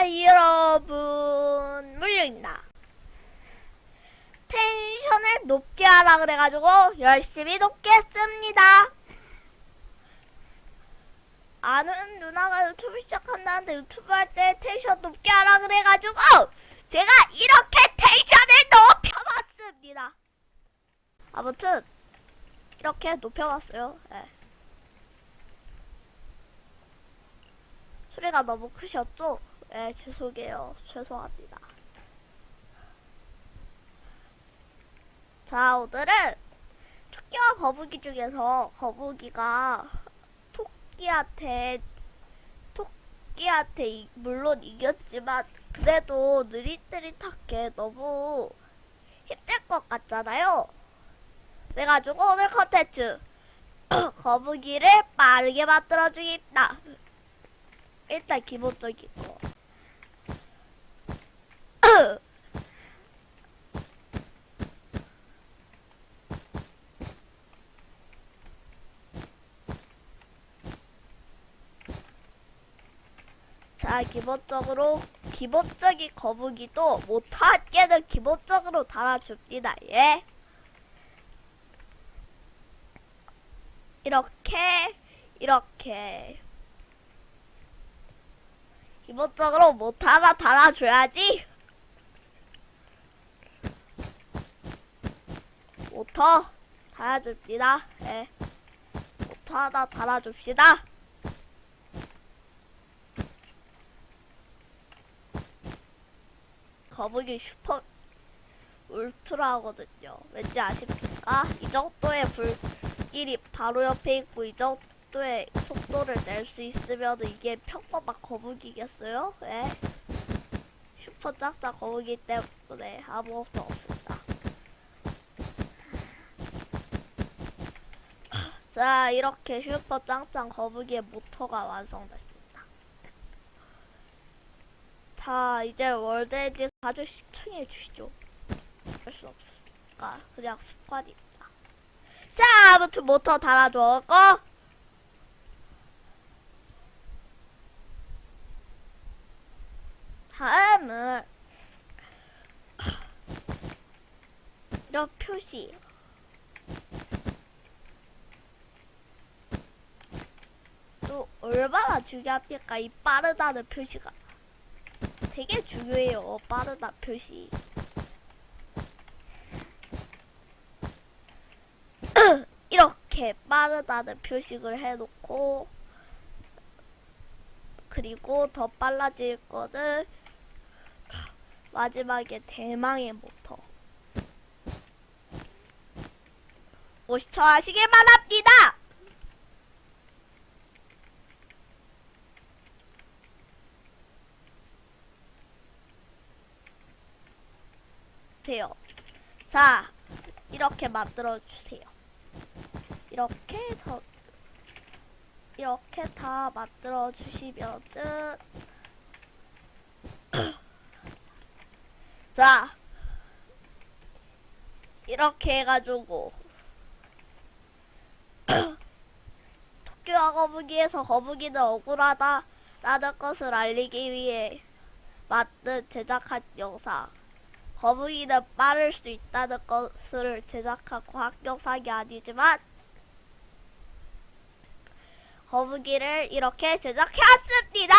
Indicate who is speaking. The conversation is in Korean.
Speaker 1: 자, 여러분, 물류입니다. 텐션을 높게 하라 그래가지고 열심히 높게 했습니다. 아는 누나가 유튜브 시작한다는데 유튜브 할 때 텐션 높게 하라 그래가지고 제가 이렇게 텐션을 높여봤습니다. 아무튼 이렇게 높여봤어요. 예. 소리가 너무 크셨죠? 네, 죄송해요. 죄송합니다. 자, 오늘은 토끼와 거북이 중에서 거북이가 토끼한테 토끼한테 이- 물론 이겼지만 그래도 느릿느릿하게 너무 힘들 것 같잖아요. 그래가지고 오늘 컨텐츠 거북이를 빠르게 만들어주겠다. 일단 기본적인 거. 자, 기본적으로 기본적인 거북이도 못한 개는 기본적으로 달아줍니다. 예. 이렇게 이렇게 기본적으로 못 하나 달아줘야지. 모터 달아줍니다. 예. 모터 하나 달아줍시다. 거북이 슈퍼 울트라거든요. 왠지 아십니까? 이 정도의 불길이 바로 옆에 있고 이 정도의 속도를 낼 수 있으면 이게 평범한 거북이겠어요? 왜? 슈퍼 짝짝 거북이 때문에 아무것도 없습니다. 자, 이렇게 슈퍼 짱짱 거북이의 모터가 완성됐습니다. 자, 이제 월드에지 아주 시청해 주시죠. 할 수 없으니까 그냥 습관입니다. 자, 아무튼 모터 달아줬고 다음은 이런 표시 또 얼마나 중요합니까? 이 빠르다는 표시가 되게 중요해요. 빠르다 표시. 이렇게 빠르다는 표식을 해놓고 그리고 더 빨라질 거는 마지막에 대망의 모터. 오시쳐 하시길 바랍니다. 주세요. 자, 이렇게 만들어 주세요. 이렇게 더 이렇게 다 만들어 주시면은 자 이렇게 해가지고 토끼와 거북이에서 거북이는 억울하다라는 것을 알리기 위해 만든 제작한 영상 거북이는 빠를 수 있다는 것을 과학 영상이 아니지만 거북이를 이렇게 제작해왔습니다.